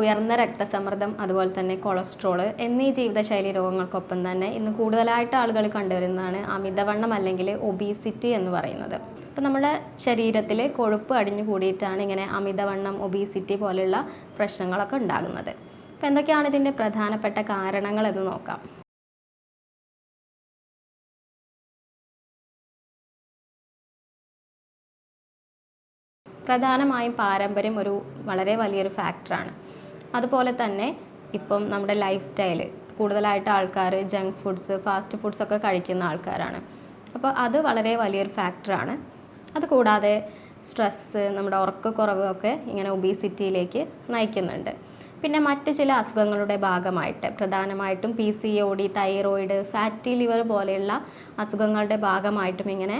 ഉയർന്ന രക്തസമ്മർദ്ദം അതുപോലെ തന്നെ കൊളസ്ട്രോൾ എന്നീ ജീവിതശൈലി രോഗങ്ങൾക്കൊപ്പം തന്നെ ഇന്ന് കൂടുതലായിട്ട് ആളുകൾ കണ്ടുവരുന്നതാണ് അമിതവണ്ണം അല്ലെങ്കിൽ ഒബീസിറ്റി എന്ന് പറയുന്നത്. അപ്പോൾ നമ്മുടെ ശരീരത്തിൽ കൊഴുപ്പ് അടിഞ്ഞു കൂടിയിട്ടാണ് ഇങ്ങനെ അമിതവണ്ണം ഒബീസിറ്റി പോലെയുള്ള പ്രശ്നങ്ങളൊക്കെ ഉണ്ടാകുന്നത്. അപ്പോൾ എന്തൊക്കെയാണ് ഇതിന്റെ പ്രധാനപ്പെട്ട കാരണങ്ങൾ എന്ന് നോക്കാം. പ്രധാനമായും പാരമ്പര്യം ഒരു വളരെ വലിയൊരു ഫാക്ടറാണ് അതുപോലെ തന്നെ ഇപ്പം നമ്മുടെ ലൈഫ് സ്റ്റൈൽ കൂടുതലായിട്ട് ആൾക്കാർ ജങ്ക് ഫുഡ്സ് ഫാസ്റ്റ് ഫുഡ്സ് ഒക്കെ കഴിക്കുന്ന ആൾക്കാരാണ്. അപ്പോൾ അത് വളരെ വലിയൊരു ഫാക്ടറാണ് അതുകൂടാതെ സ്ട്രെസ്സ് നമ്മുടെ ഉറക്കക്കുറവ് ഒക്കെ ഇങ്ങനെ ഒബീസിറ്റിയിലേക്ക് നയിക്കുന്നുണ്ട്. പിന്നെ മറ്റ് ചില അസുഖങ്ങളുടെ ഭാഗമായിട്ട് പ്രധാനമായിട്ടും P C O D thyroid fatty liver പോലെയുള്ള അസുഖങ്ങളുടെ ഭാഗമായിട്ടും ഇങ്ങനെ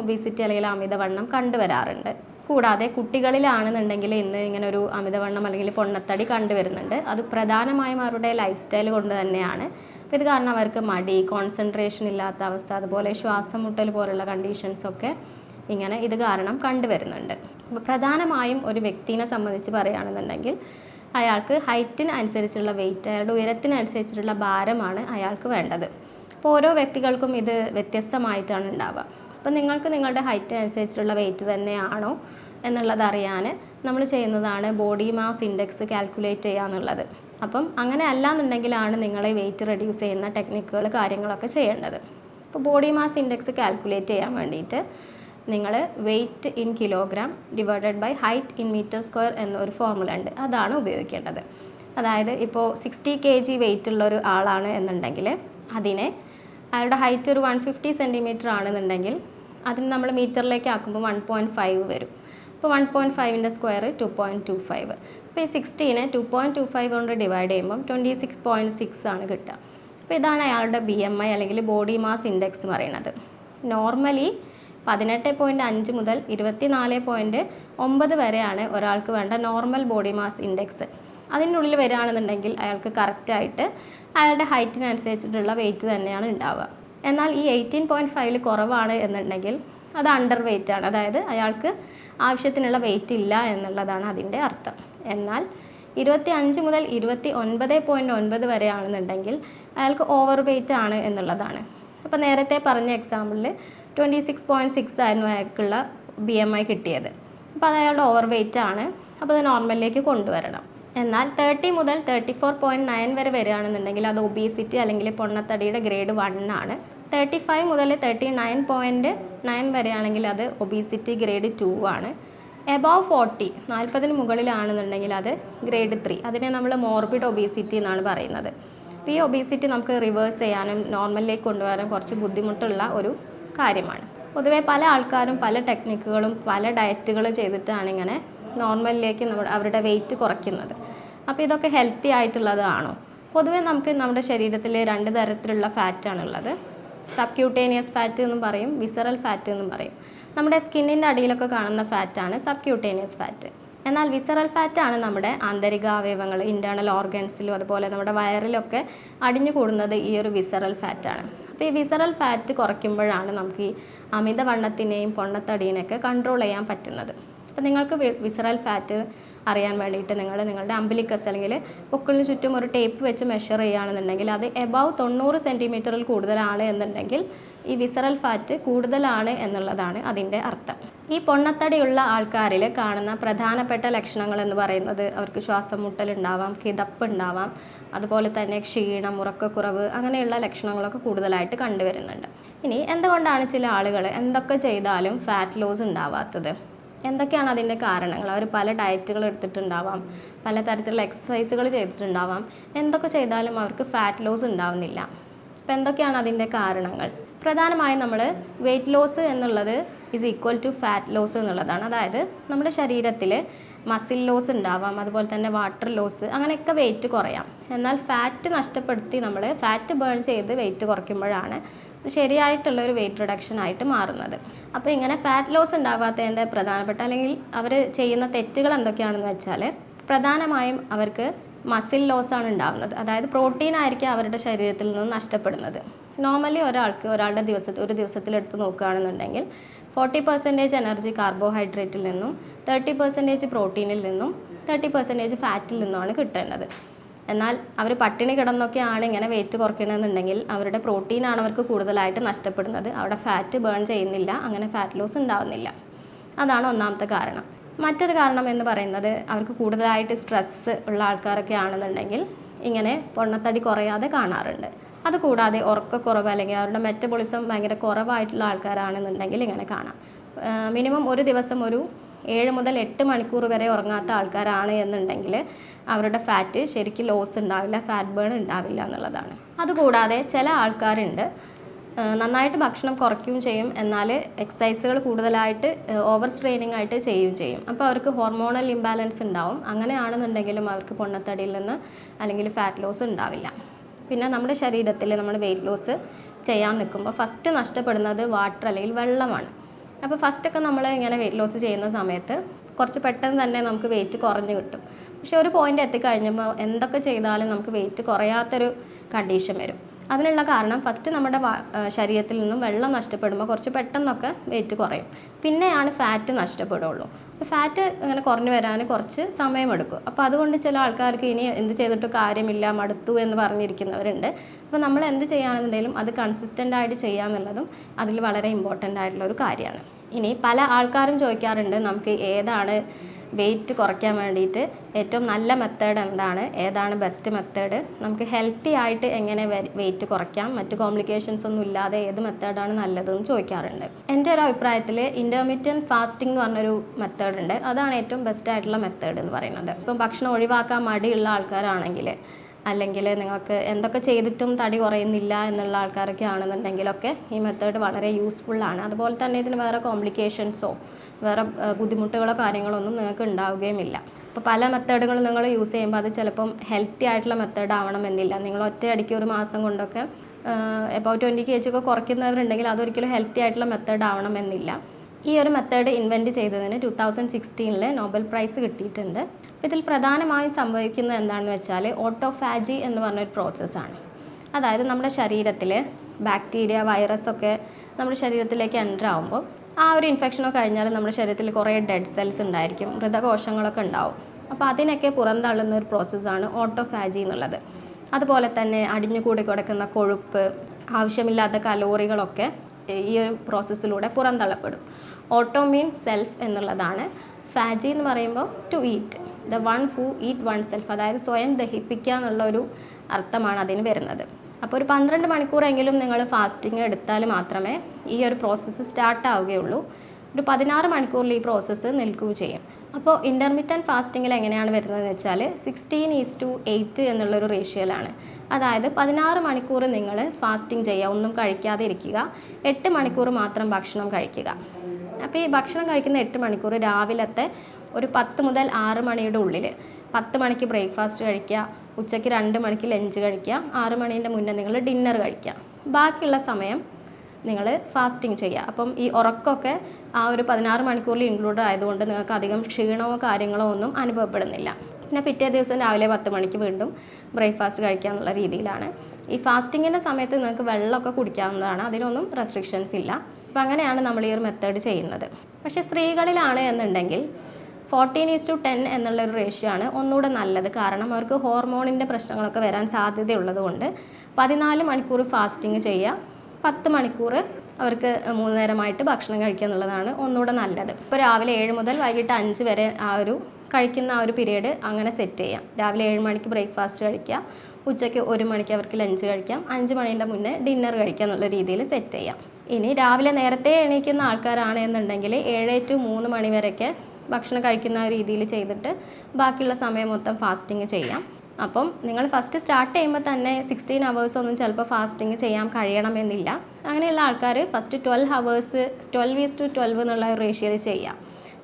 ഒബീസിറ്റി അല്ലെങ്കിൽ അമിതവണ്ണം കണ്ടുവരാറുണ്ട്. കൂടാതെ കുട്ടികളിലാണെന്നുണ്ടെങ്കിൽ ഇന്ന് ഇങ്ങനെ ഒരു അമിതവണ്ണം അല്ലെങ്കിൽ പൊണ്ണത്തടി കണ്ടുവരുന്നുണ്ട്. അത് പ്രധാനമായും അവരുടെ ലൈഫ് സ്റ്റൈൽ കൊണ്ട് തന്നെയാണ്. അപ്പോൾ ഇത് കാരണം അവർക്ക് മടി കോൺസെൻട്രേഷൻ ഇല്ലാത്ത അവസ്ഥ അതുപോലെ ശ്വാസം മുട്ടൽ പോലുള്ള കണ്ടീഷൻസൊക്കെ ഇങ്ങനെ ഇത് കാരണം കണ്ടുവരുന്നുണ്ട്. അപ്പോൾ പ്രധാനമായും ഒരു വ്യക്തിനെ സംബന്ധിച്ച് പറയുകയാണെന്നുണ്ടെങ്കിൽ അയാൾക്ക് ഹൈറ്റിന് അനുസരിച്ചുള്ള വെയിറ്റ് അയാളുടെ ഉയരത്തിനനുസരിച്ചിട്ടുള്ള ഭാരമാണ് അയാൾക്ക് വേണ്ടത്. അപ്പോൾ ഓരോ വ്യക്തികൾക്കും ഇത് വ്യത്യസ്തമായിട്ടാണ് ഉണ്ടാവുക. അപ്പോൾ നിങ്ങൾക്ക് നിങ്ങളുടെ ഹൈറ്റിനനുസരിച്ചിട്ടുള്ള വെയിറ്റ് തന്നെയാണോ? എന്നുള്ളത് അറിയാൻ നമ്മൾ ചെയ്യുന്നതാണ് ബോഡി മാസ് ഇൻഡെക്സ് കാൽക്കുലേറ്റ് ചെയ്യുക എന്നുള്ളത്. അപ്പം അങ്ങനെ അല്ലാന്നുണ്ടെങ്കിലാണ് നിങ്ങളെ വെയിറ്റ് റെഡ്യൂസ് ചെയ്യുന്ന ടെക്നിക്കുകൾ കാര്യങ്ങളൊക്കെ ചെയ്യേണ്ടത്. അപ്പോൾ ബോഡി മാസ് ഇൻഡെക്സ് കാൽക്കുലേറ്റ് ചെയ്യാൻ വേണ്ടിയിട്ട് നിങ്ങൾ weight in kilogram divided by height in metre square എന്നൊരു ഫോർമുല ഉണ്ട്. അതാണ് ഉപയോഗിക്കേണ്ടത്. അതായത് ഇപ്പോൾ സിക്സ്റ്റി കെ ജി വെയിറ്റ് ഉള്ള ഒരു ആളാണ് എന്നുണ്ടെങ്കിൽ അതിനെ അയാളുടെ ഹൈറ്റ് ഒരു വൺ ഫിഫ്റ്റി സെന്റിമീറ്റർ ആണെന്നുണ്ടെങ്കിൽ അതിന് നമ്മൾ മീറ്ററിലേക്ക് ആക്കുമ്പോൾ വൺ പോയിന്റ് ഫൈവ് വരും. അപ്പോൾ one point ഫൈവിന്റെ square two point two five അപ്പോൾ ഈ സിക്സ്റ്റീനെ ടു പോയിന്റ് ടു ഫൈവ് കൊണ്ട് ഡിവൈഡ് ചെയ്യുമ്പം ട്വന്റി സിക്സ് പോയിന്റ് സിക്സ് ആണ് കിട്ടുക. അപ്പോൾ ഇതാണ് അയാളുടെ ബി എം ഐ അല്ലെങ്കിൽ ബോഡി മാസ് ഇൻഡെക്സ് എന്ന് പറയുന്നത്. നോർമലി പതിനെട്ട് പോയിന്റ് അഞ്ച് മുതൽ ഇരുപത്തി നാല് പോയിന്റ് ഒമ്പത് വരെയാണ് ഒരാൾക്ക് വേണ്ട നോർമൽ ബോഡി മാസ് ഇൻഡെക്സ് അതിനുള്ളിൽ വരികയാണെന്നുണ്ടെങ്കിൽ അയാൾക്ക് കറക്റ്റായിട്ട് അയാളുടെ ഹൈറ്റിനനുസരിച്ചിട്ടുള്ള വെയിറ്റ് തന്നെയാണ് ഉണ്ടാവുക. എന്നാൽ ഈ എയ്റ്റീൻ പോയിന്റ് ഫൈവിൽ കുറവാണ് എന്നുണ്ടെങ്കിൽ അത് അണ്ടർ വെയിറ്റ് ആണ്. അതായത് അയാൾക്ക് ആവശ്യത്തിനുള്ള വെയിറ്റ് ഇല്ല എന്നുള്ളതാണ് അതിന്റെ അർത്ഥം. എന്നാൽ ഇരുപത്തി അഞ്ച് മുതൽ ഇരുപത്തി ഒൻപത് പോയിന്റ് ഒൻപത് വരെയാണെന്നുണ്ടെങ്കിൽ അയാൾക്ക് ഓവർ വെയിറ്റ് ആണ് എന്നുള്ളതാണ്. അപ്പോൾ നേരത്തെ പറഞ്ഞ എക്സാമ്പിളിൽ ട്വന്റി സിക്സ് പോയിന്റ് സിക്സ് ആയിരുന്നു അയാൾക്കുള്ള ബി എം ഐ കിട്ടിയത്. അപ്പോൾ അത് അയാളുടെ ഓവർ വെയിറ്റ് ആണ്. അപ്പോൾ അത് നോർമലിലേക്ക് കൊണ്ടുവരണം. എന്നാൽ തേർട്ടി മുതൽ തേർട്ടി ഫോർ പോയിന്റ് നയൻ വരെ വരികയാണെന്നുണ്ടെങ്കിൽ അത് ഒബീസിറ്റി അല്ലെങ്കിൽ പൊണ്ണത്തടിയുടെ ഗ്രേഡ് വൺ ആണ്. തേർട്ടി ഫൈവ് മുതൽ തേർട്ടി നയൻ പോയിന്റ് നയൻ വരെയാണെങ്കിൽ അത് ഒബീസിറ്റി ഗ്രേഡ് ടു ആണ്. എബവ് ഫോർട്ടി നാൽപ്പതിന് മുകളിലാണെന്നുണ്ടെങ്കിൽ അത് ഗ്രേഡ് ത്രീ അതിനെ നമ്മൾ മോർബിഡ് ഒബീസിറ്റി എന്നാണ് പറയുന്നത്. അപ്പോൾ ഈ ഒബീസിറ്റി നമുക്ക് റിവേഴ്സ് ചെയ്യാനും നോർമലിലേക്ക് കൊണ്ടുവരാനും കുറച്ച് ബുദ്ധിമുട്ടുള്ള ഒരു കാര്യമാണ്. പൊതുവെ പല ആൾക്കാരും പല ടെക്നിക്കുകളും പല ഡയറ്റുകളും ചെയ്തിട്ടാണ് ഇങ്ങനെ നോർമലിലേക്ക് നമ്മുടെ അവരുടെ വെയിറ്റ് കുറയ്ക്കുന്നത്. അപ്പോൾ ഇതൊക്കെ ഹെൽത്തി ആയിട്ടുള്ളതാണോ? പൊതുവെ നമുക്ക് നമ്മുടെ ശരീരത്തിൽ രണ്ട് തരത്തിലുള്ള ഫാറ്റാണുള്ളത് സബ്ക്യൂട്ടേനിയസ് ഫാറ്റ് എന്നും പറയും വിസറൽ ഫാറ്റ് എന്നും പറയും. നമ്മുടെ സ്കിന്നിന്റെ അടിയിലൊക്കെ കാണുന്ന ഫാറ്റാണ് സബ്ക്യൂട്ടേനിയസ് ഫാറ്റ് എന്നാൽ വിസറൽ ഫാറ്റാണ് നമ്മുടെ ആന്തരിക അവയവങ്ങൾ ഇന്റേർണൽ ഓർഗൻസിലും അതുപോലെ നമ്മുടെ വയറിലൊക്കെ അടിഞ്ഞു കൂടുന്നത് ഈ ഒരു വിസറൽ ഫാറ്റാണ് അപ്പോൾ ഈ വിസറൽ ഫാറ്റ് കുറയ്ക്കുമ്പോഴാണ് നമുക്ക് ഈ അമിതവണ്ണത്തിനെയും പൊണ്ണത്തടീനെയൊക്കെ കൺട്രോൾ ചെയ്യാൻ പറ്റുന്നത്. അപ്പോൾ നിങ്ങൾക്ക് വിസറൽ ഫാറ്റ് അറിയാൻ വേണ്ടിയിട്ട് നിങ്ങൾ നിങ്ങളുടെ അമ്പലിക്കസ് അല്ലെങ്കിൽ പൊക്കിളിന് ചുറ്റും ഒരു ടേപ്പ് വെച്ച് മെഷർ ചെയ്യുകയാണെന്നുണ്ടെങ്കിൽ അത് എബവ് തൊണ്ണൂറ് സെന്റിമീറ്ററിൽ കൂടുതലാണ് എന്നുണ്ടെങ്കിൽ ഈ വിസറൽ ഫാറ്റ് കൂടുതലാണ് എന്നുള്ളതാണ് അതിന്റെ അർത്ഥം. ഈ പൊണ്ണത്തടിയുള്ള ആൾക്കാരിൽ കാണുന്ന പ്രധാനപ്പെട്ട ലക്ഷണങ്ങൾ എന്ന് പറയുന്നത് അവർക്ക് ശ്വാസം മുട്ടലുണ്ടാവാം കിതപ്പ് ഉണ്ടാവാം അതുപോലെ തന്നെ ക്ഷീണം ഉറക്കക്കുറവ് അങ്ങനെയുള്ള ലക്ഷണങ്ങളൊക്കെ കൂടുതലായിട്ട് കണ്ടുവരുന്നുണ്ട്. ഇനി എന്തുകൊണ്ടാണ് ചില ആളുകൾ എന്തൊക്കെ ചെയ്താലും ഫാറ്റ് ലോസ് ഉണ്ടാവാത്തത്? എന്തൊക്കെയാണ് അതിന്റെ കാരണങ്ങൾ? അവർ പല ഡയറ്റുകൾ എടുത്തിട്ടുണ്ടാവാം പല തരത്തിലുള്ള എക്സസൈസുകൾ ചെയ്തിട്ടുണ്ടാവാം. എന്തൊക്കെ ചെയ്താലും അവർക്ക് ഫാറ്റ് ലോസ് ഉണ്ടാവുന്നില്ല. അപ്പോൾ എന്തൊക്കെയാണ് അതിന്റെ കാരണങ്ങൾ? പ്രധാനമായും നമ്മൾ വെയിറ്റ് ലോസ് എന്നുള്ളത് is equal to fat loss എന്നുള്ളതാണ്. അതായത് നമ്മുടെ ശരീരത്തിൽ മസിൽ ലോസ് ഉണ്ടാവാം അതുപോലെ തന്നെ വാട്ടർ ലോസ് അങ്ങനെയൊക്കെ വെയിറ്റ് കുറയാം. എന്നാൽ ഫാറ്റ് നഷ്ടപ്പെടുത്തി നമ്മൾ ഫാറ്റ് ബേൺ ചെയ്ത് വെയിറ്റ് കുറയ്ക്കുമ്പോഴാണ് ശരിയായിട്ടുള്ള ഒരു വെയിറ്റ് റിഡക്ഷൻ ആയിട്ട് മാറുന്നത്. അപ്പോൾ ഇങ്ങനെ ഫാറ്റ് ലോസ് ഉണ്ടാവാത്തതിന്റെ പ്രധാനപ്പെട്ട അല്ലെങ്കിൽ അവർ ചെയ്യുന്ന തെറ്റുകൾ എന്തൊക്കെയാണെന്ന് വെച്ചാൽ പ്രധാനമായും അവർക്ക് മസിൽ ലോസ് ആണ് ഉണ്ടാവുന്നത്. അതായത് പ്രോട്ടീൻ ആയിരിക്കും അവരുടെ ശരീരത്തിൽ നിന്ന് നഷ്ടപ്പെടുന്നത്. നോർമലി ഒരാൾക്ക് ഒരാളുടെ ദിവസത്തിൽ ഒരു ദിവസത്തിലെടുത്ത് നോക്കുകയാണെന്നുണ്ടെങ്കിൽ ഫോർട്ടി പെർസെന്റേജ് എനർജി കാർബോഹൈഡ്രേറ്റിൽ നിന്നും തേർട്ടി പെർസെന്റേജ് പ്രോട്ടീനിൽ നിന്നും തേർട്ടി പെർസെന്റേജ് ഫാറ്റിൽ നിന്നുമാണ് കിട്ടേണ്ടത്. എന്നാൽ അവർ പട്ടിണി കിടന്നൊക്കെയാണ് ഇങ്ങനെ വെയിറ്റ് കുറയ്ക്കണമെന്നുണ്ടെങ്കിൽ അവരുടെ പ്രോട്ടീനാണ് അവർക്ക് കൂടുതലായിട്ട് നഷ്ടപ്പെടുന്നത്. അവിടെ ഫാറ്റ് ബേൺ ചെയ്യുന്നില്ല അങ്ങനെ ഫാറ്റ് ലോസ് ഉണ്ടാവുന്നില്ല. അതാണ് ഒന്നാമത്തെ കാരണം. മറ്റൊരു കാരണം എന്ന് പറയുന്നത് അവർക്ക് കൂടുതലായിട്ട് സ്ട്രെസ്സ് ഉള്ള ആൾക്കാരൊക്കെ ആണെന്നുണ്ടെങ്കിൽ ഇങ്ങനെ പൊണ്ണത്തടി കുറയാതെ കാണാറുണ്ട്. അതുകൂടാതെ ഉറക്കക്കുറവ് അല്ലെങ്കിൽ അവരുടെ മെറ്റബോളിസം ഭയങ്കര കുറവായിട്ടുള്ള ആൾക്കാരാണെന്നുണ്ടെങ്കിൽ ഇങ്ങനെ കാണാം. മിനിമം ഒരു ദിവസം ഒരു ഏഴ് മുതൽ എട്ട് മണിക്കൂർ വരെ ഉറങ്ങാത്ത ആൾക്കാരാണ് എന്നുണ്ടെങ്കിൽ അവരുടെ ഫാറ്റ് ശരിക്കും ലോസ് ഉണ്ടാവില്ല ഫാറ്റ് ബേൺ ഉണ്ടാവില്ല എന്നുള്ളതാണ്. അതുകൂടാതെ ചില ആൾക്കാരുണ്ട് നന്നായിട്ട് ഭക്ഷണം കുറയ്ക്കുകയും ചെയ്യും എന്നാൽ എക്സസൈസുകൾ കൂടുതലായിട്ട് ഓവർ സ്ട്രെയിനിങ് ആയിട്ട് ചെയ്യുകയും ചെയ്യും. അപ്പോൾ അവർക്ക് ഹോർമോണൽ ഇംബാലൻസ് ഉണ്ടാവും. അങ്ങനെയാണെന്നുണ്ടെങ്കിലും അവർക്ക് പൊണ്ണത്തടിയിൽ നിന്ന് അല്ലെങ്കിൽ ഫാറ്റ് ലോസ് ഉണ്ടാവില്ല. പിന്നെ നമ്മുടെ ശരീരത്തിൽ നമ്മൾ വെയിറ്റ് ലോസ് ചെയ്യാൻ നിൽക്കുമ്പോൾ ഫസ്റ്റ് നഷ്ടപ്പെടുന്നത് വാട്ടർ അല്ലെങ്കിൽ വെള്ളമാണ്. അപ്പോൾ ഫസ്റ്റൊക്കെ നമ്മൾ ഇങ്ങനെ വെയിറ്റ് ലോസ് ചെയ്യുന്ന സമയത്ത് കുറച്ച് പെട്ടെന്ന് തന്നെ നമുക്ക് വെയിറ്റ് കുറഞ്ഞു കിട്ടും. പക്ഷെ ഒരു പോയിന്റ് എത്തിക്കഴിഞ്ഞപ്പോൾ എന്തൊക്കെ ചെയ്താലും നമുക്ക് വെയിറ്റ് കുറയാത്തൊരു കണ്ടീഷൻ വരും. അതിനുള്ള കാരണം ഫസ്റ്റ് നമ്മുടെ ശരീരത്തിൽ നിന്നും വെള്ളം നഷ്ടപ്പെടുമ്പോൾ കുറച്ച് പെട്ടെന്നൊക്കെ വെയിറ്റ് കുറയും. പിന്നെയാണ് ഫാറ്റ് നഷ്ടപ്പെടുള്ളൂ. ഫാറ്റ് ഇങ്ങനെ കുറഞ്ഞു വരാൻ കുറച്ച് സമയമെടുക്കും. അപ്പോൾ അതുകൊണ്ട് ചില ആൾക്കാർക്ക് ഇനി എന്ത് ചെയ്തിട്ട് കാര്യമില്ല മടുത്തു എന്ന് പറഞ്ഞിരിക്കുന്നവരുണ്ട്. അപ്പോൾ നമ്മൾ എന്ത് ചെയ്യുകയാണെന്നുണ്ടെങ്കിലും അത് കൺസിസ്റ്റന്റ് ആയിട്ട് ചെയ്യാന്നുള്ളതും അതിൽ വളരെ ഇമ്പോർട്ടന്റ് ആയിട്ടുള്ള ഒരു കാര്യമാണ്. ഇനി പല ആൾക്കാരും ചോദിക്കാറുണ്ട് നമുക്ക് ഏതാണ് വെയിറ്റ് കുറയ്ക്കാൻ വേണ്ടിയിട്ട് ഏറ്റവും നല്ല മെത്തേഡ് എന്താണ്? ഏതാണ് ബെസ്റ്റ് മെത്തേഡ് നമുക്ക് ഹെൽത്തി ആയിട്ട് എങ്ങനെ വെയിറ്റ് കുറയ്ക്കാം? മറ്റ് കോംപ്ലിക്കേഷൻസ് ഒന്നും ഇല്ലാതെ ഏത് മെത്തേഡാണ് നല്ലതെന്ന് ചോദിക്കാറുണ്ട്. എന്റെ ഒരു അഭിപ്രായത്തിൽ ഇന്റർമീഡിയൻ ഫാസ്റ്റിംഗ് എന്ന് പറഞ്ഞൊരു മെത്തേഡ് ഉണ്ട്. അതാണ് ഏറ്റവും ബെസ്റ്റ് ആയിട്ടുള്ള മെത്തേഡ് എന്ന് പറയുന്നത്. ഇപ്പം ഭക്ഷണം ഒഴിവാക്കാൻ മടിയുള്ള ആൾക്കാരാണെങ്കിൽ അല്ലെങ്കിൽ നിങ്ങൾക്ക് എന്തൊക്കെ ചെയ്തിട്ടും തടി കുറയുന്നില്ല എന്നുള്ള ആൾക്കാരൊക്കെ ആണെന്നുണ്ടെങ്കിലൊക്കെ ഈ മെത്തേഡ് വളരെ യൂസ്ഫുള്ളാണ് അതുപോലെ തന്നെ ഇതിന് വേറെ കോംപ്ലിക്കേഷൻസോ വേറെ ബുദ്ധിമുട്ടുകളോ കാര്യങ്ങളോ ഒന്നും നിങ്ങൾക്ക് ഉണ്ടാവുകയുമില്ല. അപ്പോൾ പല മെത്തേഡുകളും നിങ്ങൾ യൂസ് ചെയ്യുമ്പോൾ അത് ചിലപ്പം ഹെൽത്തി ആയിട്ടുള്ള മെത്തേഡ് ആവണമെന്നില്ല. നിങ്ങൾ ഒറ്റയടിക്ക് ഒരു മാസം കൊണ്ടൊക്കെ എബൌ ട്വന്റി കെ ജി കുറയ്ക്കുന്നവരുണ്ടെങ്കിൽ അതൊരിക്കലും ഹെൽത്തി ആയിട്ടുള്ള മെത്തേഡ് ആവണമെന്നില്ല. ഈ ഒരു മെത്തേഡ് ഇൻവെന്റ് ചെയ്തതിന് ടു തൗസൻഡ് സിക്സ്റ്റീനിൽ നോബൽ പ്രൈസ് കിട്ടിയിട്ടുണ്ട്. ഇതിൽ പ്രധാനമായും സംഭവിക്കുന്നത് എന്താണെന്ന് വെച്ചാൽ ഓട്ടോഫാജി എന്ന് പറഞ്ഞൊരു പ്രോസസ്സാണ് അതായത് നമ്മുടെ ശരീരത്തിൽ ബാക്ടീരിയ വൈറസ് ഒക്കെ നമ്മുടെ ശരീരത്തിലേക്ക് എന്റർ ആകുമ്പോൾ ആ ഒരു ഇൻഫെക്ഷനൊക്കെ കഴിഞ്ഞാൽ നമ്മുടെ ശരീരത്തിൽ കുറേ ഡെഡ് സെൽസ് ഉണ്ടായിരിക്കും മൃതകോശങ്ങളൊക്കെ ഉണ്ടാവും. അപ്പോൾ അതിനൊക്കെ പുറന്തള്ളുന്ന ഒരു പ്രോസസ്സാണ് ഓട്ടോഫാജി എന്നുള്ളത്. അതുപോലെ തന്നെ അടിഞ്ഞു കൂടി കിടക്കുന്ന കൊഴുപ്പ് ആവശ്യമില്ലാത്ത കലോറികളൊക്കെ ഈ ഒരു പ്രോസസ്സിലൂടെ പുറന്തള്ളപ്പെടും. ഓട്ടോ മീൻസ് സെൽഫ് എന്നുള്ളതാണ്. ഫാജി എന്ന് പറയുമ്പോൾ to eat the one who eat one self അതായത് സ്വയം ദഹിപ്പിക്കുക എന്നുള്ള ഒരു അർത്ഥമാണ് അതിന് വരുന്നത്. അപ്പോൾ ഒരു പന്ത്രണ്ട് മണിക്കൂറെങ്കിലും നിങ്ങൾ ഫാസ്റ്റിംഗ് എടുത്താൽ മാത്രമേ ഈ ഒരു പ്രോസസ്സ് സ്റ്റാർട്ട് ആവുകയുള്ളൂ. ഒരു പതിനാറ് മണിക്കൂറിൽ ഈ പ്രോസസ്സ് നിൽക്കുകയും ചെയ്യും. അപ്പോൾ ഇന്റർമീറ്റന്റ് ഫാസ്റ്റിങ്ങിൽ എങ്ങനെയാണ് വരുന്നതെന്ന് വെച്ചാൽ സിക്സ്റ്റീൻ ഈസ് ടു എയ്റ്റ് എന്നുള്ളൊരു റേഷ്യോയിലാണ് അതായത് പതിനാറ് മണിക്കൂർ നിങ്ങൾ ഫാസ്റ്റിംഗ് ചെയ്യുക ഒന്നും കഴിക്കാതെ ഇരിക്കുക. എട്ട് മണിക്കൂർ മാത്രം ഭക്ഷണം കഴിക്കുക. അപ്പോൾ ഈ ഭക്ഷണം കഴിക്കുന്ന എട്ട് മണിക്കൂർ രാവിലത്തെ ഒരു പത്ത് മുതൽ ആറ് മണിയുടെ ഉള്ളിൽ പത്ത് മണിക്ക് ബ്രേക്ക്ഫാസ്റ്റ് കഴിക്കുക ഉച്ചയ്ക്ക് രണ്ട് മണിക്ക് ലഞ്ച് കഴിക്കുക ആറ് മണീന്റെ മുന്നേ നിങ്ങൾ ഡിന്നർ കഴിക്കുക. ബാക്കിയുള്ള സമയം നിങ്ങൾ ഫാസ്റ്റിംഗ് ചെയ്യുക. അപ്പം ഈ ഉറക്കമൊക്കെ ആ ഒരു പതിനാറ് മണിക്കൂറിൽ ഇൻക്ലൂഡ് ആയതുകൊണ്ട് നിങ്ങൾക്ക് അധികം ക്ഷീണമോ കാര്യങ്ങളോ ഒന്നും അനുഭവപ്പെടുന്നില്ല. പിന്നെ പിറ്റേ ദിവസം രാവിലെ പത്ത് മണിക്ക് വീണ്ടും ബ്രേക്ക്ഫാസ്റ്റ് കഴിക്കുക എന്നുള്ള രീതിയിലാണ്. ഈ ഫാസ്റ്റിങ്ങിന്റെ സമയത്ത് നിങ്ങൾക്ക് വെള്ളമൊക്കെ കുടിക്കാവുന്നതാണ്. അതിനൊന്നും റെസ്ട്രിക്ഷൻസ് ഇല്ല. അപ്പം അങ്ങനെയാണ് നമ്മൾ ഈ ഒരു മെത്തേഡ് ചെയ്യുന്നത്. പക്ഷേ സ്ത്രീകളിലാണ് എന്നുണ്ടെങ്കിൽ ഫോർട്ടീൻ ഈസ് ടു ടെൻ എന്നുള്ള ഒരു റേഷ്യോ ആണ് ഒന്നുകൂടെ നല്ലത്. കാരണം അവർക്ക് ഹോർമോണിന്റെ പ്രശ്നങ്ങളൊക്കെ വരാൻ സാധ്യതയുള്ളത് കൊണ്ട് പതിനാല് മണിക്കൂർ ഫാസ്റ്റിംഗ് ചെയ്യുക പത്ത് മണിക്കൂർ അവർക്ക് മൂന്ന് നേരമായിട്ട് ഭക്ഷണം കഴിക്കുക എന്നുള്ളതാണ് ഒന്നുകൂടെ നല്ലത്. ഇപ്പോൾ രാവിലെ ഏഴ് മുതൽ വൈകിട്ട് അഞ്ച് വരെ ആ ഒരു കഴിക്കുന്ന ആ ഒരു പീരീഡ് അങ്ങനെ സെറ്റ് ചെയ്യാം. രാവിലെ ഏഴ് മണിക്ക് ബ്രേക്ക്ഫാസ്റ്റ് കഴിക്കുക ഉച്ചയ്ക്ക് ഒരു മണിക്ക് അവർക്ക് ലഞ്ച് കഴിക്കാം അഞ്ച് മണീന്റെ മുന്നേ ഡിന്നർ കഴിക്കുക എന്നുള്ള രീതിയിൽ സെറ്റ് ചെയ്യാം. ഇനി രാവിലെ നേരത്തെ എണീക്കുന്ന ആൾക്കാരാണെന്നുണ്ടെങ്കിൽ ഏഴ് ടു മൂന്ന് മണി വരെയൊക്കെ ഭക്ഷണം കഴിക്കുന്ന രീതിയിൽ ചെയ്തിട്ട് ബാക്കിയുള്ള സമയം മൊത്തം ഫാസ്റ്റിംഗ് ചെയ്യാം. അപ്പം നിങ്ങൾ ഫസ്റ്റ് സ്റ്റാർട്ട് ചെയ്യുമ്പോൾ തന്നെ സിക്സ്റ്റീൻ ഹവേഴ്സ് ഒന്നും ചിലപ്പോൾ ഫാസ്റ്റിംഗ് ചെയ്യാൻ കഴിയണമെന്നില്ല അങ്ങനെയുള്ള ആൾക്കാർ first twelve hours twelve is to twelve എന്നുള്ള റേഷ്യോയിൽ ചെയ്യാം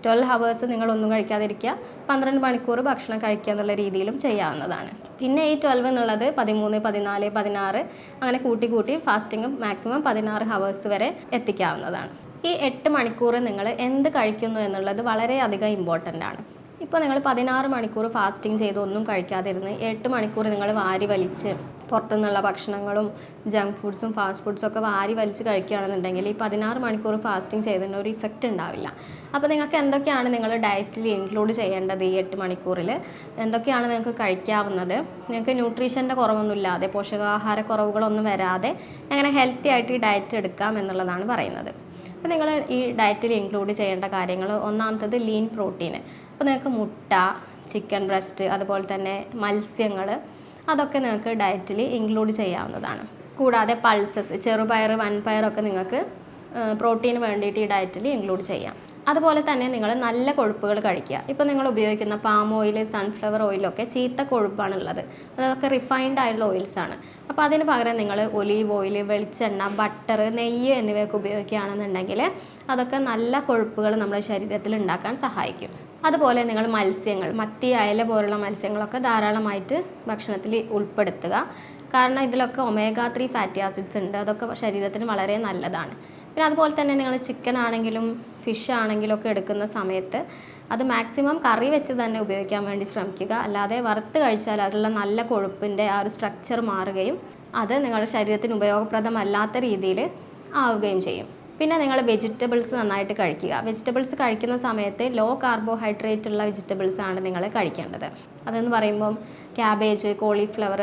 ട്വൽവ് ഹവേഴ്സ് നിങ്ങളൊന്നും കഴിക്കാതിരിക്കുക. പന്ത്രണ്ട് മണിക്കൂർ ഭക്ഷണം കഴിക്കുക എന്നുള്ള രീതിയിലും ചെയ്യാവുന്നതാണ്. പിന്നെ ഈ ട്വൽവ് എന്നുള്ളത് പതിമൂന്ന് പതിനാല് പതിനാറ് അങ്ങനെ കൂട്ടി കൂട്ടി ഫാസ്റ്റിംഗ് മാക്സിമം പതിനാറ് ഹവേഴ്സ് വരെ എത്തിക്കാവുന്നതാണ്. ഈ എട്ട് മണിക്കൂർ നിങ്ങൾ എന്ത് കഴിക്കുന്നു എന്നുള്ളത് വളരെയധികം ഇമ്പോർട്ടന്റ് ആണ്. ഇപ്പോൾ നിങ്ങൾ പതിനാറ് മണിക്കൂർ ഫാസ്റ്റിംഗ് ചെയ്ത് ഒന്നും കഴിക്കാതിരുന്ന് എട്ട് മണിക്കൂർ നിങ്ങൾ വാരി വലിച്ച് പുറത്തുനിന്നുള്ള ഭക്ഷണങ്ങളും ജങ്ക് ഫുഡ്സും ഫാസ്റ്റ് ഫുഡ്സും ഒക്കെ വാരി വലിച്ച് കഴിക്കുകയാണെന്നുണ്ടെങ്കിൽ ഈ പതിനാറ് മണിക്കൂർ ഫാസ്റ്റിംഗ് ചെയ്തതിന് ഒരു ഇഫക്റ്റ് ഉണ്ടാവില്ല. അപ്പോൾ നിങ്ങൾക്ക് എന്തൊക്കെയാണ് നിങ്ങൾ ഡയറ്റിൽ ഇൻക്ലൂഡ് ചെയ്യേണ്ടത് ഈ എട്ട് മണിക്കൂറിൽ? എന്തൊക്കെയാണ് നിങ്ങൾക്ക് കഴിക്കാവുന്നത്? നിങ്ങൾക്ക് ന്യൂട്രീഷന്റെ കുറവൊന്നുമില്ലാതെ പോഷകാഹാര കുറവുകളൊന്നും വരാതെ എങ്ങനെ ഹെൽത്തി ആയിട്ട് ഈ ഡയറ്റ് എടുക്കാം എന്നുള്ളതാണ് പറയുന്നത്. അപ്പോൾ നിങ്ങൾ ഈ ഡയറ്റിൽ ഇൻക്ലൂഡ് ചെയ്യേണ്ട കാര്യങ്ങൾ ഒന്നാമത്തത് ലീൻ പ്രോട്ടീൻ അപ്പോൾ നിങ്ങൾക്ക് മുട്ട ചിക്കൻ ബ്രസ്റ്റ് അതുപോലെ തന്നെ മത്സ്യങ്ങൾ അതൊക്കെ നിങ്ങൾക്ക് ഡയറ്റിൽ ഇൻക്ലൂഡ് ചെയ്യാവുന്നതാണ്. കൂടാതെ പൾസസ് ചെറുപയർ വൻപയറൊക്കെ നിങ്ങൾക്ക് പ്രോട്ടീന് വേണ്ടിയിട്ട് ഈ ഡയറ്റിൽ ഇൻക്ലൂഡ് ചെയ്യാം. അതുപോലെ തന്നെ നിങ്ങൾ നല്ല കൊഴുപ്പുകൾ കഴിക്കുക. ഇപ്പോൾ നിങ്ങൾ ഉപയോഗിക്കുന്ന പാം ഓയിൽ സൺഫ്ലവർ ഓയിലൊക്കെ ചീത്ത കൊഴുപ്പാണുള്ളത് അതൊക്കെ റിഫൈൻഡ് ആയിട്ടുള്ള ഓയിൽസാണ് അപ്പോൾ അതിന് പകരം നിങ്ങൾ ഒലീവ് ഓയിൽ വെളിച്ചെണ്ണ ബട്ടർ നെയ്യ് എന്നിവയൊക്കെ ഉപയോഗിക്കുകയാണെന്നുണ്ടെങ്കിൽ അതൊക്കെ നല്ല കൊഴുപ്പുകൾ നമ്മുടെ ശരീരത്തിൽ ഉണ്ടാക്കാൻ സഹായിക്കും. അതുപോലെ നിങ്ങൾ മത്സ്യങ്ങൾ മത്തി അയല പോലുള്ള മത്സ്യങ്ങളൊക്കെ ധാരാളമായിട്ട് ഭക്ഷണത്തിൽ ഉൾപ്പെടുത്തുക. കാരണം ഇതിലൊക്കെ ഒമേഗ ത്രീ ഫാറ്റി ആസിഡ്സ് ഉണ്ട്. അതൊക്കെ ശരീരത്തിന് വളരെ നല്ലതാണ്. പിന്നെ അതുപോലെ തന്നെ നിങ്ങൾ ചിക്കൻ ആണെങ്കിലും ഫിഷ് ആണെങ്കിലും ഒക്കെ എടുക്കുന്ന സമയത്ത് അത് മാക്സിമം കറി വെച്ച് തന്നെ ഉപയോഗിക്കാൻ വേണ്ടി ശ്രമിക്കുക. അല്ലാതെ വറുത്ത് കഴിച്ചാൽ അതിലുള്ള നല്ല കൊഴുപ്പിന്റെ ആ ഒരു സ്ട്രക്ചർ മാറുകയും അത് നിങ്ങളുടെ ശരീരത്തിന് ഉപയോഗപ്രദമല്ലാത്ത രീതിയിൽ ആവുകയും ചെയ്യും. പിന്നെ നിങ്ങൾ വെജിറ്റബിൾസ് നന്നായിട്ട് കഴിക്കുക. വെജിറ്റബിൾസ് കഴിക്കുന്ന സമയത്ത് ലോ കാർബോഹൈഡ്രേറ്റ് ഉള്ള വെജിറ്റബിൾസ് ആണ് നിങ്ങൾ കഴിക്കേണ്ടത്. അതെന്ന് പറയുമ്പം ക്യാബേജ് കോളിഫ്ലവർ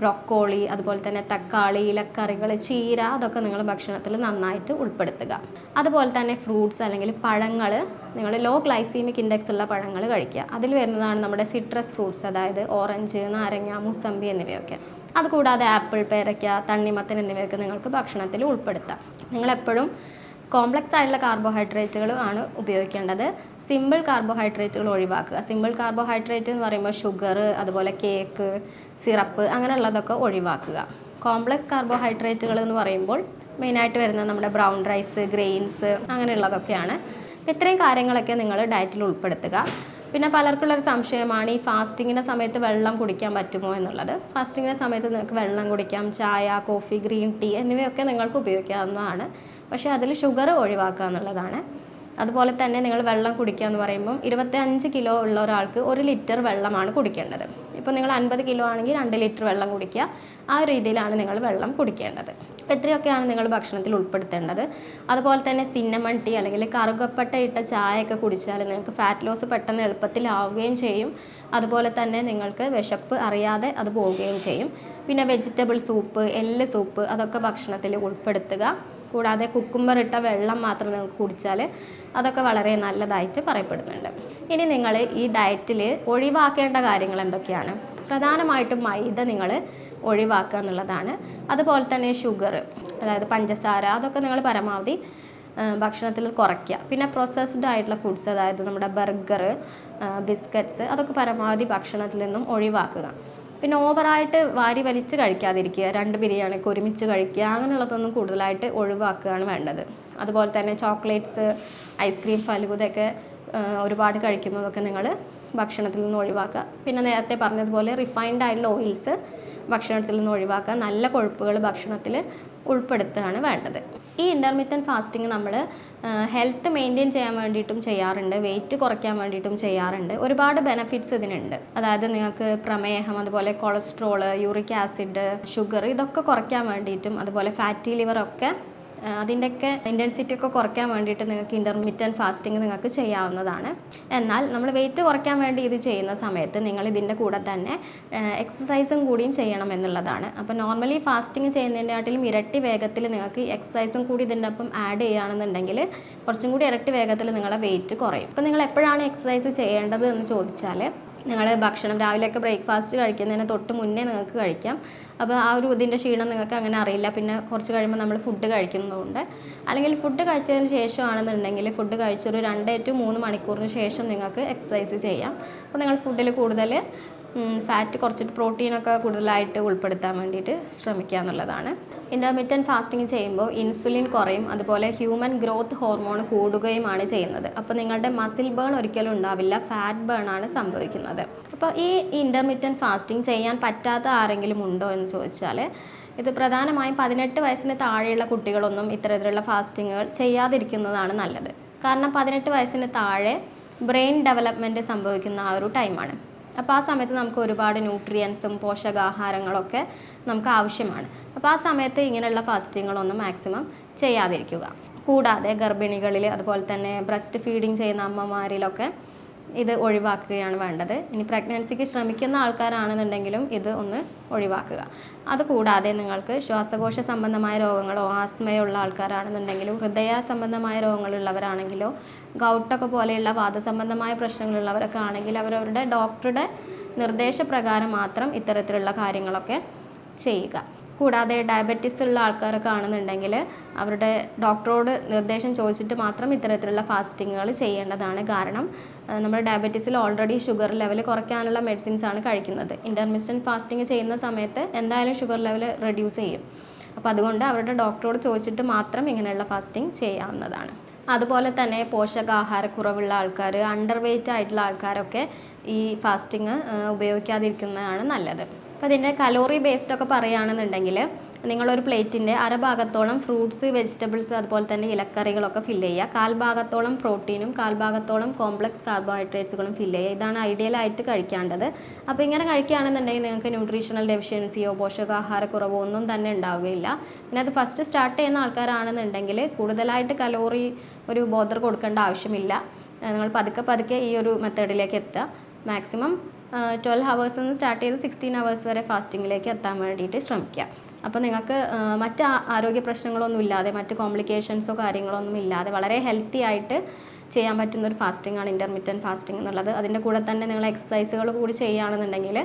ബ്രൊക്കോളി അതുപോലെ തന്നെ തക്കാളി ഇലക്കറികൾ ചീര അതൊക്കെ നിങ്ങൾ ഭക്ഷണത്തിൽ നന്നായിട്ട് ഉൾപ്പെടുത്തുക. അതുപോലെ തന്നെ ഫ്രൂട്ട്സ് അല്ലെങ്കിൽ പഴങ്ങൾ നിങ്ങൾ ലോ ഗ്ലൈസീമിക് ഇൻഡെക്സ് ഉള്ള പഴങ്ങൾ കഴിക്കുക. അതിൽ വരുന്നതാണ് നമ്മുടെ സിട്രസ് ഫ്രൂട്ട്സ് അതായത് ഓറഞ്ച് നാരങ്ങ മുസമ്പി എന്നിവയൊക്കെ. അതുകൂടാതെ ആപ്പിൾ പേരയ്ക്ക തണ്ണിമത്തൻ എന്നിവയൊക്കെ നിങ്ങൾക്ക് ഭക്ഷണത്തിൽ ഉൾപ്പെടുത്താം. നിങ്ങളെപ്പോഴും കോംപ്ലക്സ് ആയിട്ടുള്ള കാർബോഹൈഡ്രേറ്റുകൾ ആണ് ഉപയോഗിക്കേണ്ടത്. സിമ്പിൾ കാർബോഹൈഡ്രേറ്റുകൾ ഒഴിവാക്കുക. സിമ്പിൾ കാർബോഹൈഡ്രേറ്റ് എന്ന് പറയുമ്പോൾ ഷുഗർ അതുപോലെ കേക്ക് സിറപ്പ് അങ്ങനെയുള്ളതൊക്കെ ഒഴിവാക്കുക. കോംപ്ലക്സ് കാർബോഹൈഡ്രേറ്റുകൾ എന്ന് പറയുമ്പോൾ മെയിനായിട്ട് വരുന്നത് നമ്മുടെ ബ്രൗൺ റൈസ് ഗ്രെയിൻസ് അങ്ങനെയുള്ളതൊക്കെയാണ്. ഇത്രയും കാര്യങ്ങളൊക്കെ നിങ്ങൾ ഡയറ്റിൽ ഉൾപ്പെടുത്തുക. പിന്നെ പലർക്കുള്ളൊരു സംശയമാണ് ഈ ഫാസ്റ്റിങ്ങിന്റെ സമയത്ത് വെള്ളം കുടിക്കാൻ പറ്റുമോ എന്നുള്ളത്. ഫാസ്റ്റിങ്ങിന്റെ സമയത്ത് നിങ്ങൾക്ക് വെള്ളം കുടിക്കാം ചായ കോഫി ഗ്രീൻ ടീ എന്നിവയൊക്കെ നിങ്ങൾക്ക് ഉപയോഗിക്കാവുന്നതാണ്. പക്ഷേ അതിൽ ഷുഗർ ഒഴിവാക്കുക എന്നുള്ളതാണ്. അതുപോലെ തന്നെ നിങ്ങൾ വെള്ളം കുടിക്കുക എന്ന് പറയുമ്പം ഇരുപത്തി അഞ്ച് കിലോ ഉള്ള ഒരാൾക്ക് ഒരു ലിറ്റർ വെള്ളമാണ് കുടിക്കേണ്ടത്. ഇപ്പോൾ നിങ്ങൾ അൻപത് കിലോ ആണെങ്കിൽ രണ്ട് ലിറ്റർ വെള്ളം കുടിക്കുക. ആ രീതിയിലാണ് നിങ്ങൾ വെള്ളം കുടിക്കേണ്ടത്. അപ്പോൾ ഇത്രയൊക്കെയാണ് നിങ്ങൾ ഭക്ഷണത്തിൽ ഉൾപ്പെടുത്തേണ്ടത്. അതുപോലെ തന്നെ സിന്നമൺ ടീ അല്ലെങ്കിൽ കറുകപ്പട്ട ഇട്ട ചായയൊക്കെ കുടിച്ചാൽ നിങ്ങൾക്ക് ഫാറ്റ് ലോസ് പെട്ടെന്ന് എളുപ്പത്തിലാവുകയും ചെയ്യും. അതുപോലെ തന്നെ നിങ്ങൾക്ക് വിശപ്പ് അറിയാതെ അത് പോവുകയും ചെയ്യും. പിന്നെ വെജിറ്റബിൾ സൂപ്പ് എല്ല് സൂപ്പ് അതൊക്കെ ഭക്ഷണത്തിൽ ഉൾപ്പെടുത്തുക. കൂടാതെ കുക്കുമ്പർ ഇട്ട വെള്ളം മാത്രം നിങ്ങൾക്ക് കുടിച്ചാൽ അതൊക്കെ വളരെ നല്ലതായിട്ട് പറയപ്പെടുന്നുണ്ട്. ഇനി നിങ്ങൾ ഈ ഡയറ്റിൽ ഒഴിവാക്കേണ്ട കാര്യങ്ങൾ എന്തൊക്കെയാണ്? പ്രധാനമായിട്ടും മൈദ നിങ്ങൾ ഒഴിവാക്കുക എന്നുള്ളതാണ്. അതുപോലെ തന്നെ ഷുഗർ അതായത് പഞ്ചസാര അതൊക്കെ നിങ്ങൾ പരമാവധി ഭക്ഷണത്തിൽ കുറയ്ക്കുക. പിന്നെ പ്രോസസ്ഡ് ആയിട്ടുള്ള ഫുഡ്സ് അതായത് നമ്മുടെ ബർഗർ ബിസ്ക്കറ്റ്സ് അതൊക്കെ പരമാവധി ഭക്ഷണത്തിൽ നിന്നും ഒഴിവാക്കുക. പിന്നെ ഓവറായിട്ട് വാരി വലിച്ച് കഴിക്കാതിരിക്കുക രണ്ട് ബിരിയാണിയൊക്കെ ഒരുമിച്ച് കഴിക്കുക അങ്ങനെയുള്ളതൊന്നും കൂടുതലായിട്ട് ഒഴിവാക്കുകയാണ് വേണ്ടത്. അതുപോലെ തന്നെ ചോക്ലേറ്റ്സ് ഐസ്ക്രീം ഫലൂദയൊക്കെ ഒരുപാട് കഴിക്കുന്നതൊക്കെ നിങ്ങൾ ഭക്ഷണത്തിൽ നിന്ന് ഒഴിവാക്കുക. പിന്നെ നേരത്തെ പറഞ്ഞതുപോലെ റിഫൈൻഡ് ആയിട്ടുള്ള ഓയിൽസ് ഭക്ഷണത്തിൽ നിന്ന് ഒഴിവാക്കുക. നല്ല കൊഴുപ്പുകൾ ഭക്ഷണത്തിൽ ഉൾപ്പെടുത്തുകയാണ് വേണ്ടത്. ഈ ഇന്റർമീഡിയറ്റ് ഫാസ്റ്റിംഗ് നമ്മൾ ഹെൽത്ത് മെയിന്റെയിൻ ചെയ്യാൻ വേണ്ടിയിട്ടും ചെയ്യാറുണ്ട് വെയിറ്റ് കുറയ്ക്കാൻ വേണ്ടിയിട്ടും ചെയ്യാറുണ്ട്. ഒരുപാട് ബെനഫിറ്റ്സ് ഇതിനുണ്ട്. അതായത് നിങ്ങൾക്ക് പ്രമേഹം അതുപോലെ കൊളസ്ട്രോൾ യൂറിക് ആസിഡ് ഷുഗർ ഇതൊക്കെ കുറയ്ക്കാൻ വേണ്ടിയിട്ടും അതുപോലെ ഫാറ്റി ലിവർ ഒക്കെ അതിന്റെയൊക്കെ ഇന്റൻസിറ്റി ഒക്കെ കുറയ്ക്കാൻ വേണ്ടിയിട്ട് നിങ്ങൾക്ക് ഇന്റർമീഡിയറ്റ് ഫാസ്റ്റിംഗ് നിങ്ങൾക്ക് ചെയ്യാവുന്നതാണ്. എന്നാൽ നമ്മൾ വെയിറ്റ് കുറയ്ക്കാൻ വേണ്ടി ഇത് ചെയ്യുന്ന സമയത്ത് നിങ്ങൾ ഇതിന്റെ കൂടെ തന്നെ എക്സസൈസും കൂടിയും ചെയ്യണം എന്നുള്ളതാണ്. അപ്പോൾ നോർമലി ഫാസ്റ്റിംഗ് ചെയ്യുന്നതിന്റെക്കാട്ടിലും ഇരട്ടി വേഗത്തിൽ നിങ്ങൾക്ക് എക്സസൈസും കൂടി ഇതിന്റെ ഒപ്പം ആഡ് ചെയ്യുകയാണെന്നുണ്ടെങ്കിൽ കുറച്ചും കൂടി ഇരട്ടി വേഗത്തിൽ നിങ്ങളുടെ വെയിറ്റ് കുറയും. അപ്പോൾ നിങ്ങൾ എപ്പോഴാണ് എക്സസൈസ് ചെയ്യേണ്ടത് എന്ന് ചോദിച്ചാൽ നിങ്ങൾ ഭക്ഷണം രാവിലെയൊക്കെ ബ്രേക്ക്ഫാസ്റ്റ് കഴിക്കുന്നതിന് തൊട്ട് മുന്നേ നിങ്ങൾക്ക് കഴിക്കാം. അപ്പോൾ ആ ഒരു ഇതിന്റെ ക്ഷീണം നിങ്ങൾക്ക് അങ്ങനെ അറിയില്ല. പിന്നെ കുറച്ച് കഴിയുമ്പോൾ നമ്മൾ ഫുഡ് കഴിക്കുന്നതുകൊണ്ട്. അല്ലെങ്കിൽ ഫുഡ് കഴിച്ചതിന് ശേഷമാണെന്നുണ്ടെങ്കിൽ ഫുഡ് കഴിച്ചൊരു രണ്ട് ടു മൂന്ന് മണിക്കൂറിന് ശേഷം നിങ്ങൾക്ക് എക്സസൈസ് ചെയ്യാം. അപ്പോൾ നിങ്ങൾ ഫുഡിൽ കൂടുതൽ ഫാറ്റ് കുറച്ചിട്ട് പ്രോട്ടീനൊക്കെ കൂടുതലായിട്ട് ഉൾപ്പെടുത്താൻ വേണ്ടിയിട്ട് ശ്രമിക്കുക എന്നുള്ളതാണ്. ഇന്റർമീഡിയറ്റ് ഫാസ്റ്റിംഗ് ചെയ്യുമ്പോൾ ഇൻസുലിൻ കുറയും അതുപോലെ ഹ്യൂമൻ ഗ്രോത്ത് ഹോർമോൺ കൂടുകയുമാണ് ചെയ്യുന്നത്. അപ്പോൾ നിങ്ങളുടെ മസിൽ ബേൺ ഒരിക്കലും ഉണ്ടാവില്ല ഫാറ്റ് ബേൺ ആണ് സംഭവിക്കുന്നത്. അപ്പോൾ ഈ ഇന്റർമീഡിയറ്റ് ഫാസ്റ്റിംഗ് ചെയ്യാൻ പറ്റാത്ത ആരെങ്കിലും ഉണ്ടോ എന്ന് ചോദിച്ചാൽ ഇത് പ്രധാനമായും പതിനെട്ട് വയസ്സിന് താഴെയുള്ള കുട്ടികളൊന്നും ഇത്തരത്തിലുള്ള ഫാസ്റ്റിങ്ങുകൾ ചെയ്യാതിരിക്കുന്നതാണ് നല്ലത്. കാരണം പതിനെട്ട് വയസ്സിന് താഴെ ബ്രെയിൻ ഡെവലപ്മെന്റ് സംഭവിക്കുന്ന ആ ഒരു ടൈമാണ് അപ്പോൾ ആ സമയത്ത് നമുക്ക് ഒരുപാട് ന്യൂട്രിയൻസും പോഷകാഹാരങ്ങളൊക്കെ നമുക്ക് ആവശ്യമാണ്. അപ്പോൾ ആ സമയത്ത് ഇങ്ങനെയുള്ള ഫാസ്റ്റിങ്ങുകളൊന്നും മാക്സിമം ചെയ്യാതിരിക്കുക. കൂടാതെ ഗർഭിണികളിൽ അതുപോലെ തന്നെ ബ്രസ്റ്റ് ഫീഡിങ് ചെയ്യുന്ന അമ്മമാരിലൊക്കെ ഇത് ഒഴിവാക്കുകയാണ് വേണ്ടത്. ഇനി പ്രഗ്നൻസിക്ക് ശ്രമിക്കുന്ന ആൾക്കാരാണെന്നുണ്ടെങ്കിലും ഇത് ഒന്ന് ഒഴിവാക്കുക. അതുകൂടാതെ നിങ്ങൾക്ക് ശ്വാസകോശ സംബന്ധമായ രോഗങ്ങളോ ആസ്മയുള്ള ആൾക്കാരാണെന്നുണ്ടെങ്കിലും ഹൃദയ സംബന്ധമായ രോഗങ്ങളുള്ളവരാണെങ്കിലോ ഗൗട്ടൊക്കെ പോലെയുള്ള വാദസംബന്ധമായ പ്രശ്നങ്ങളുള്ളവരൊക്കെ ആണെങ്കിൽ അവരവരുടെ ഡോക്ടറുടെ നിർദ്ദേശപ്രകാരം മാത്രം ഇത്തരത്തിലുള്ള കാര്യങ്ങളൊക്കെ ചെയ്യുക. കൂടാതെ ഡയബറ്റിസ് ഉള്ള ആൾക്കാരൊക്കെ ആണെന്നുണ്ടെങ്കിൽ അവരുടെ ഡോക്ടറോട് നിർദ്ദേശം ചോദിച്ചിട്ട് മാത്രം ഇത്തരത്തിലുള്ള ഫാസ്റ്റിങ്ങുകൾ ചെയ്യേണ്ടതാണ്. കാരണം നമ്മൾ ഡയബറ്റീസിൽ ഓൾറെഡി ഷുഗർ ലെവൽ കുറയ്ക്കാനുള്ള മെഡിസിൻസ് ആണ് കഴിക്കുന്നത്. ഇന്റർമിസ്റ്റന്റ് ഫാസ്റ്റിംഗ് ചെയ്യുന്ന സമയത്ത് എന്തായാലും ഷുഗർ ലെവൽ റെഡ്യൂസ് ചെയ്യും. അപ്പോൾ അതുകൊണ്ട് അവരുടെ ഡോക്ടറോട് ചോദിച്ചിട്ട് മാത്രം ഇങ്ങനെയുള്ള ഫാസ്റ്റിംഗ് ചെയ്യാവുന്നതാണ്. അതുപോലെ തന്നെ പോഷകാഹാരക്കുറവുള്ള ആൾക്കാർ അണ്ടർ വെയ്റ്റ് ആയിട്ടുള്ള ആൾക്കാരൊക്കെ ഈ ഫാസ്റ്റിംഗ് ഉപയോഗിക്കാതിരിക്കുന്നതാണ് നല്ലത്. അപ്പോൾ ഇതിന്റെ കലോറി ബേസ്ഡ് ഒക്കെ പറയുകയാണെന്നുണ്ടെങ്കിൽ നിങ്ങളൊരു പ്ലേറ്റിന്റെ അരഭാഗത്തോളം ഫ്രൂട്ട്സ് വെജിറ്റബിൾസ് അതുപോലെ തന്നെ ഇലക്കറികളൊക്കെ ഫില്ല് ചെയ്യുക. കാൽഭാഗത്തോളം പ്രോട്ടീനും കാൽഭാഗത്തോളം കോംപ്ലക്സ് കാർബോഹൈഡ്രേറ്റ്സുകളും ഫില്ല് ചെയ്യുക. ഇതാണ് ഐഡിയലായിട്ട് കഴിക്കേണ്ടത്. അപ്പോൾ ഇങ്ങനെ കഴിക്കുകയാണെന്നുണ്ടെങ്കിൽ നിങ്ങൾക്ക് ന്യൂട്രീഷണൽ ഡെഫിഷ്യൻസിയോ പോഷകാഹാരക്കുറവോ ഒന്നും തന്നെ ഉണ്ടാവുകയില്ല. പിന്നെ അത് ഫസ്റ്റ് സ്റ്റാർട്ട് ചെയ്യുന്ന ആൾക്കാരാണെന്നുണ്ടെങ്കിൽ കൂടുതലായിട്ട് കലോറി ഒരു ബോധർ കൊടുക്കേണ്ട ആവശ്യമില്ല. നിങ്ങൾ പതുക്കെ പതുക്കെ ഈ ഒരു മെത്തേഡിലേക്ക് എത്തുക. മാക്സിമം ട്വൽവ് ഹവേഴ്സിൽ നിന്ന് സ്റ്റാർട്ട് ചെയ്ത് സിക്സ്റ്റീൻ ഹവേഴ്സ് വരെ ഫാസ്റ്റിങ്ങിലേക്ക് എത്താൻ വേണ്ടിയിട്ട് ശ്രമിക്കുക. അപ്പോൾ നിങ്ങൾക്ക് മറ്റ് ആരോഗ്യ പ്രശ്നങ്ങളൊന്നും ഇല്ലാതെ മറ്റ് കോംപ്ലിക്കേഷൻസോ കാര്യങ്ങളോ ഒന്നും ഇല്ലാതെ വളരെ ഹെൽത്തി ആയിട്ട് ചെയ്യാൻ പറ്റുന്ന ഒരു ഫാസ്റ്റിംഗ് ആണ് ഇന്റർമീഡിയൻ ഫാസ്റ്റിംഗ് എന്നുള്ളത്. അതിന്റെ കൂടെ തന്നെ നിങ്ങൾ എക്സസൈസുകൾ കൂടി ചെയ്യുകയാണെന്നുണ്ടെങ്കിൽ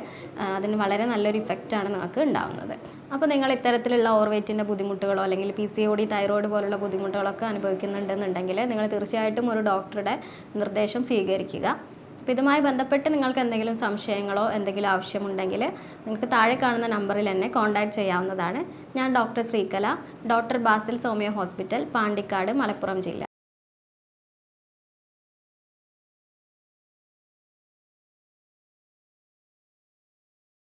അതിന് വളരെ നല്ലൊരു ഇഫക്റ്റാണ് നിങ്ങൾക്ക് ഉണ്ടാകുന്നത് അപ്പോൾ നിങ്ങൾ ഇത്തരത്തിലുള്ള ഓർവേറ്റിന്റെ ബുദ്ധിമുട്ടുകളോ അല്ലെങ്കിൽ P C O D thyroid പോലുള്ള ബുദ്ധിമുട്ടുകളൊക്കെ അനുഭവിക്കുന്നുണ്ടെന്നുണ്ടെങ്കിൽ നിങ്ങൾ തീർച്ചയായിട്ടും ഒരു ഡോക്ടറുടെ നിർദ്ദേശം സ്വീകരിക്കുക. അപ്പോൾ ഇതുമായി ബന്ധപ്പെട്ട് നിങ്ങൾക്ക് എന്തെങ്കിലും സംശയങ്ങളോ എന്തെങ്കിലും ആവശ്യമുണ്ടെങ്കിൽ നിങ്ങൾക്ക് താഴെ കാണുന്ന നമ്പറിൽ എന്നെ കോൺടാക്റ്റ് ചെയ്യാവുന്നതാണ്. ഞാൻ doctor Sreekala doctor Basil homeo hospital Pandikkad Malappuram ജില്ല.